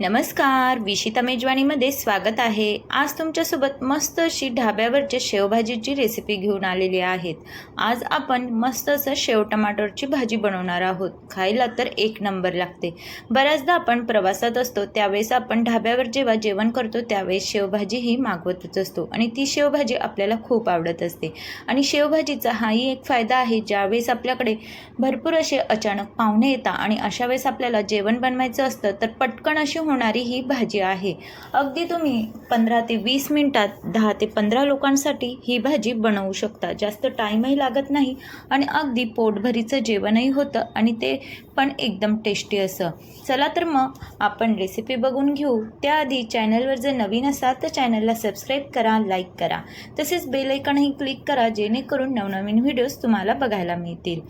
नमस्कार विशिता मेजवानीमध्ये स्वागत आहे. आज तुमच्यासोबत मस्त अशी ढाब्यावरच्या शेवभाजीची रेसिपी घेऊन आलेली आहेत. आज आपण मस्त असं शेव टमाटरची भाजी बनवणार आहोत. खायला तर एक नंबर लागते. बऱ्याचदा आपण प्रवासात असतो त्यावेळेस आपण ढाब्यावर जेव्हा जेवण करतो त्यावेळेस शेवभाजी ही मागवतच असतो आणि ती शेवभाजी आपल्याला खूप आवडत असते. आणि शेवभाजीचा हाही एक फायदा आहे ज्यावेळेस आपल्याकडे भरपूर असे अचानक पाहुणे येतात आणि अशा वेळेस आपल्याला जेवण बनवायचं असतं तर पटकन अशी होणारी ही भाजी आहे. अगदी तुम्ही पंधरा ते वीस मिनटात दहा ते पंधरा लोकांसाठी ही भाजी बनवू शकता. जास्त टाईमही लागत नाही आणि अगदी पोटभरीचं जेवणही होतं आणि ते पण एकदम टेस्टी असं. चला तर मग आपण रेसिपी बघून घेऊ. त्याआधी चॅनलवर जर नवीन असाल तर चॅनलला सबस्क्राईब करा लाईक करा. तसेच बेल आयकॉनही क्लिक करा जेणेकरून नवनवीन व्हिडिओज तुम्हाला बघायला मिळतील.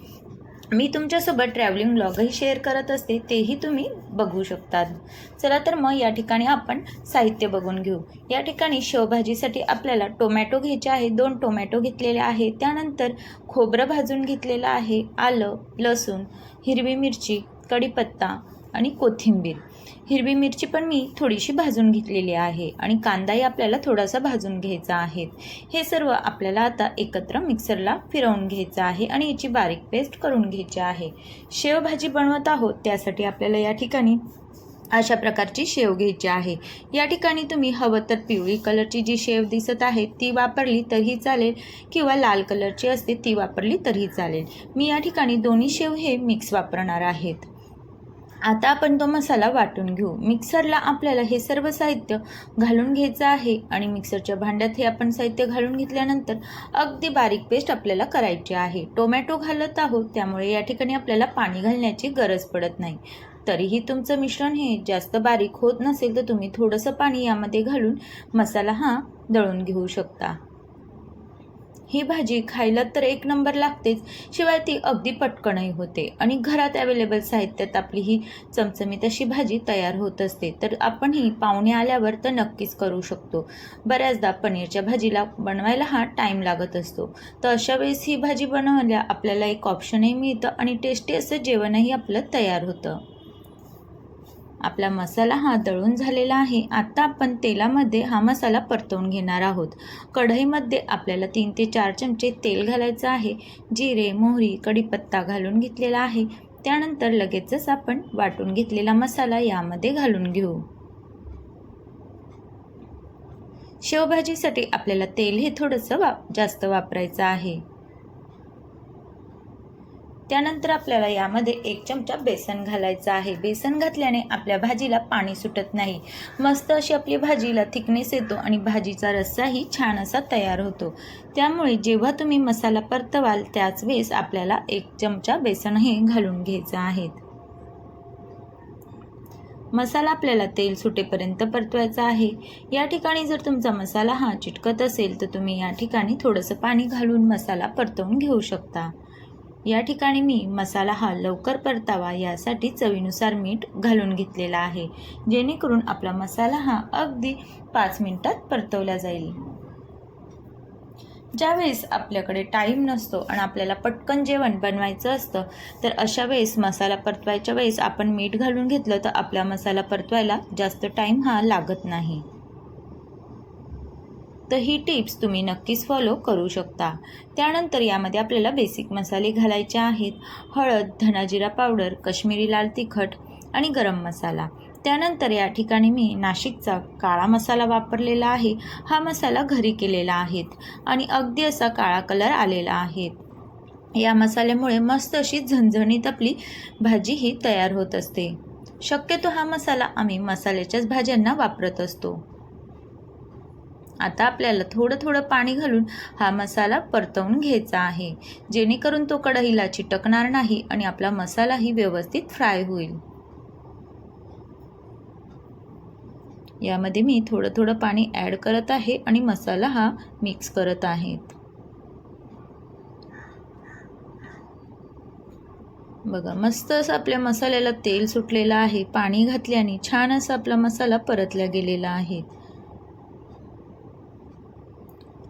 मी तुमच्यासोबत ट्रॅव्हलिंग ब्लॉगही शेअर करत असते तेही तुम्ही बघू शकतात. चला तर मग या ठिकाणी आपण साहित्य बघून घेऊ. या ठिकाणी शेवभाजीसाठी आपल्याला टोमॅटो घ्यायचे आहे दोन टोमॅटो घेतलेले आहे त्यानंतर खोबरं भाजून घेतलेलं आहे आलं लसूण हिरवी मिरची कढीपत्ता आणि कोथिंबीर. हिरवी मिरची पण मी थोडीशी भाजून घेतलेली आहे आणि कांदाही आपल्याला थोडासा भाजून घ्यायचा आहे. हे सर्व आपल्याला आता एकत्र मिक्सरला फिरवून घ्यायचं आहे आणि याची बारीक पेस्ट करून घ्यायची आहे. शेवभाजी बनवत आहोत त्यासाठी आपल्याला या ठिकाणी अशा प्रकारची शेव घ्यायची आहे. या ठिकाणी तुम्ही हवं तर पिवळी कलरची जी शेव दिसत आहे ती वापरली तरीही चालेल किंवा लाल कलरची असते ती वापरली तरीही चालेल. मी या ठिकाणी दोन्ही शेव हे मिक्स वापरणार आहेत. आता आपण तो मसाला वाटून घेऊ. मिक्सरला आपल्याला हे सर्व साहित्य घालून घ्यायचं आहे आणि मिक्सरच्या भांड्यात हे आपण साहित्य घालून घेतल्यानंतर अगदी बारीक पेस्ट आपल्याला करायची आहे. टोमॅटो घालत आहोत त्यामुळे या ठिकाणी आपल्याला पाणी घालण्याची गरज पडत नाही. तरीही तुमचं मिश्रण हे जास्त बारीक होत नसेल तर तुम्ही थोडंसं पाणी यामध्ये घालून मसाला हा दळून घेऊ शकता. ही भाजी खायला तर एक नंबर लागतेच शिवाय ती अगदी पटकनही होते. आणि घरात अवेलेबल साहित्यात आपली ही चमचमीत अशी भाजी तयार होत असते. तर आपण ही पाहुणे आल्यावर तर नक्कीच करू शकतो. बऱ्याचदा पनीरच्या भाजीला बनवायला हा टाईम लागत असतो. तर अशा वेळेस ही भाजी बनवल्या आपल्याला एक ऑप्शनही मिळतं आणि टेस्टी असं जेवणही आपलं तयार होतं. आपला मसाला हा दळून झालेला आहे. आता आपण तेलामध्ये हा मसाला परतवून घेणार आहोत. कढईमध्ये आपल्याला तीन ते चार चमचे तेल घालायचं आहे. जिरे मोहरी कढीपत्ता घालून घेतलेला आहे. त्यानंतर लगेचच आपण वाटून घेतलेला मसाला यामध्ये घालून घेऊ. शेवभाजीसाठी आपल्याला तेल हे थोडंसं वा जास्त वापरायचं आहे. त्यानंतर आपल्याला यामध्ये एक चमचा बेसन घालायचं आहे. बेसन घातल्याने आपल्या भाजीला पाणी सुटत नाही. मस्त अशी आपली भाजीला थिकनेस येतो आणि भाजीचा रस्साही छान असा तयार होतो. त्यामुळे जेव्हा तुम्ही मसाला परतवाल त्याच वेळेस आपल्याला एक चमचा बेसनही घालून घ्यायचं आहे. मसाला आपल्याला तेल सुटेपर्यंत परतवायचा आहे. या ठिकाणी जर तुमचा मसाला हा चिटकत असेल तर तुम्ही या ठिकाणी थोडंसं पाणी घालून मसाला परतवून घेऊ शकता. या ठिकाणी मी मसाला हा लवकर परतावा यासाठी चवीनुसार मीठ घालून घेतलेला आहे जेणेकरून आपला मसाला हा अगदी पाच मिनटात परतवला जाईल. ज्यावेळेस आपल्याकडे टाईम नसतो आणि आपल्याला पटकन जेवण बनवायचं असतं तर अशा वेळेस मसाला परतवायच्या वेळेस आपण मीठ घालून घेतलं तर आपला मसाला परतवायला जास्त टाईम हा लागत नाही. तर ही टिप्स तुम्ही नक्कीच फॉलो करू शकता. त्यानंतर यामध्ये आपल्याला बेसिक मसाले घालायचे आहेत. हळद धनाजिरा पावडर कश्मीरी लाल तिखट आणि गरम मसाला. त्यानंतर या ठिकाणी मी नाशिकचा काळा मसाला वापरलेला आहे. हा मसाला घरी केलेला आहे आणि अगदी असा काळा कलर आलेला आहे. या मसाल्यामुळे मस्त अशी झणझणीत आपली भाजी ही तयार होत असते. शक्यतो हा मसाला आम्ही मसाल्याच्याच भाज्यांना वापरत असतो. आता आपल्याला थोडं थोडं पाणी घालून हा मसाला परतवून घ्यायचा आहे. जेणेकरून तो कढईला चिटकणार नाही आणि आपला मसालाही व्यवस्थित फ्राय होईल. यामध्ये मी थोडं थोडं पाणी ॲड करत आहे आणि मसाला हा मिक्स करत आहे बघा मस्त असं आपल्या मसाल्याला तेल सुटलेलं आहे. पाणी घातल्याने छान असा आपला मसाला परतला गेलेला आहे.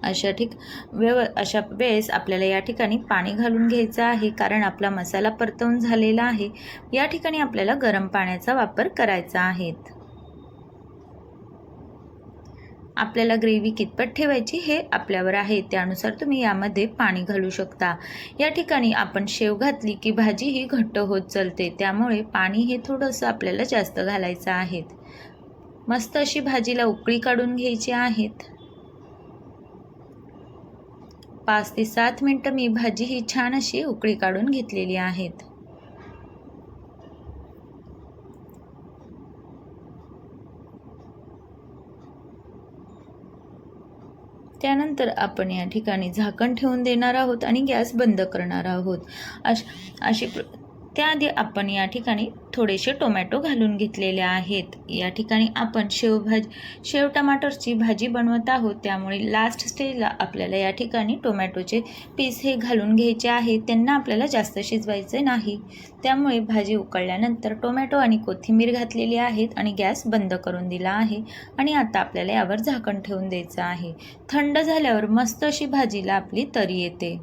अशा ठिक व्यव अशा वेळेस आपल्याला या ठिकाणी पाणी घालून घ्यायचं आहे कारण आपला मसाला परतवून झालेला आहे. या ठिकाणी आपल्याला गरम पाण्याचा वापर करायचा आहे. आपल्याला ग्रेव्ही कितपत ठेवायची हे आपल्यावर आहे. त्यानुसार तुम्ही यामध्ये पाणी घालू शकता. या ठिकाणी आपण शेव घातली की भाजी ही घट्ट होत चलते. त्यामुळे पाणी हे थोडंसं आपल्याला जास्त घालायचं आहे. मस्त अशी भाजीला उकळी काढून घ्यायची आहेत पाच ते सात मिनटं मी भाजी ही छान अशी उकळी काढून घेतलेली आहेत. त्यानंतर आपण या ठिकाणी झाकण ठेवून देणार आहोत आणि गॅस बंद करणार आहोत. अश अशी प्र त्याआधी आपण या ठिकाणी थोडेसे टोमॅटो घालून घेतलेले आहेत. या ठिकाणी आपण शेवभाजी शेव टमाटरची भाजी बनवत आहोत. त्यामुळे लास्ट स्टेजला आपल्याला या ठिकाणी टोमॅटोचे पीस हे घालून घ्यायचे आहे. त्यांना आपल्याला जास्त शिजवायचे नाही. त्यामुळे भाजी उकळल्यानंतर टोमॅटो आणि कोथिंबीर घातलेली आहेत आणि गॅस बंद करून दिला आहे आणि आता आपल्याला यावर झाकण ठेवून द्यायचं आहे. थंड झाल्यावर मस्त अशी भाजीला आपली तरी येते.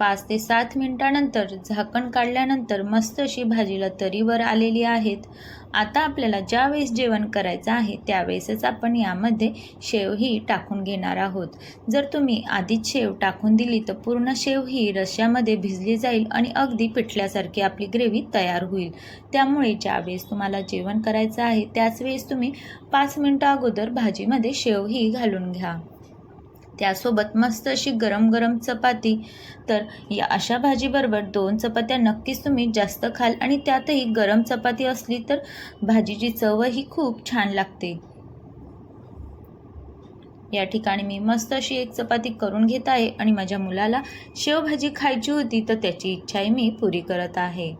पाच ते सात मिनिटानंतर झाकण काढल्यानंतर मस्त अशी भाजीला तरीवर आलेली आहेत. आता आपल्याला ज्यावेळेस जेवण करायचं आहे त्यावेळेसच आपण यामध्ये शेव ही टाकून घेणार आहोत. जर तुम्ही आधीच शेव टाकून दिली तर पूर्ण शेव ही रश्यामध्ये भिजली जाईल आणि अगदी पिठल्यासारखी आपली ग्रेव्ही तयार होईल. त्यामुळे ज्यावेळेस तुम्हाला जेवण करायचं आहे त्याच वेळेस तुम्ही पाच मिनटं अगोदर भाजीमध्ये शेव ही घालून घ्या. त्यासोबत मस्त अशी गरम गरम चपाती. तर या अशा भाजीबरोबर दोन चपात्या नक्कीच तुम्ही जास्त खाल आणि त्यातही गरम चपाती असली तर भाजीची चवही खूप छान लागते. या ठिकाणी मी मस्त अशी एक चपाती करून घेत आहे आणि माझ्या मुलाला शेवभाजी खायची होती तर त्याची इच्छाही मी पुरी करत आहे.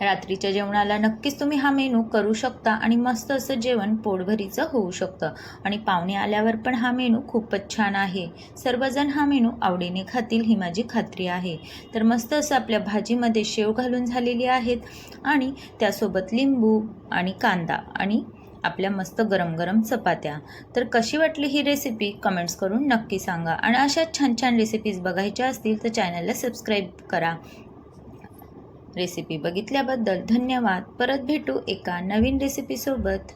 रात्रीच्या जेवणाला नक्कीच तुम्ही हा मेनू करू शकता आणि मस्त असं जेवण पोटभरीचं होऊ शकतं. आणि पाहुणे आल्यावर पण हा मेनू खूपच छान आहे. सर्वजण हा मेनू आवडीने खातील ही माझी खात्री आहे. तर मस्त असं आपल्या भाजीमध्ये शेव घालून झालेली आहेत आणि त्यासोबत लिंबू आणि कांदा आणि आपल्या मस्त गरम गरम चपात्या. तर कशी वाटली ही रेसिपी कमेंट्स करून नक्की सांगा. आणि अशा छान छान रेसिपीज बघायच्या असतील तर चॅनलला सबस्क्राईब करा. रेसिपी बघितल्याबद्दल धन्यवाद. परत भेटू एका नवीन रेसिपीसोबत